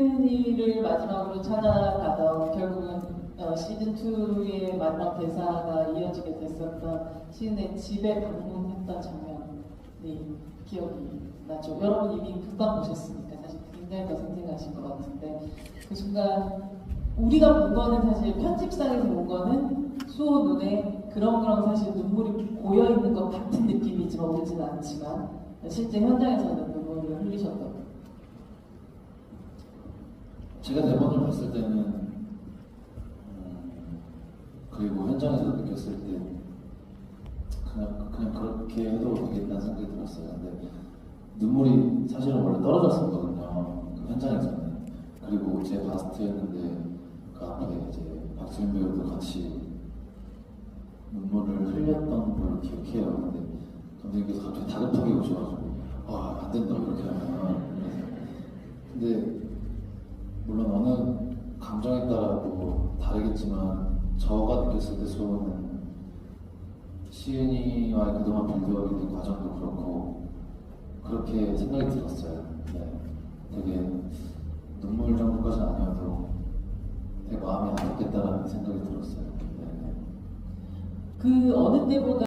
시즌이를 마지막으로 찾아가던 결국은 어, 시즌 2의 마지막 대사가 이어지게 됐었던 시즌의 집에 방문했던 장면이 기억이 나죠. 여러분 이미 금방 보셨으니까 사실 굉장히 더 생생하신 것 같은데 그 순간 우리가 본 거는 사실 편집상에서 본 거는 수호 눈에 그렁그렁 사실 눈물이 고여 있는 것 같은 느낌이지만 오지는 않지만 실제 현장에서는 눈물을 흘리셨던 거. 제가 대본을 봤을 때는 음, 그리고 현장에서 느꼈을 때 그냥 그냥 그렇게 해도 되겠다는 생각이 들었어요. 근데 눈물이 사실은 원래 떨어졌었거든요. 그 현장에서는 그리고 제 바스트였는데 그 앞에 이제 박수현 배우도 같이 눈물을 흘렸던 걸로 기억해요. 근데 감독님께서 갑자기 다급하게 오셔가지고 아 안 된다 이렇게 하면 근데 물론 어느 감정에 따라 뭐 다르겠지만 저가 느꼈을 때 수호는 시은이와의 그동안 빌드업이 된 과정도 그렇고 그렇게 생각이 들었어요. 네. 되게 눈물 정도까지는 아니어도 되게 마음이 아팠겠다라는 생각이 들었어요. 네. 그 어느 때보다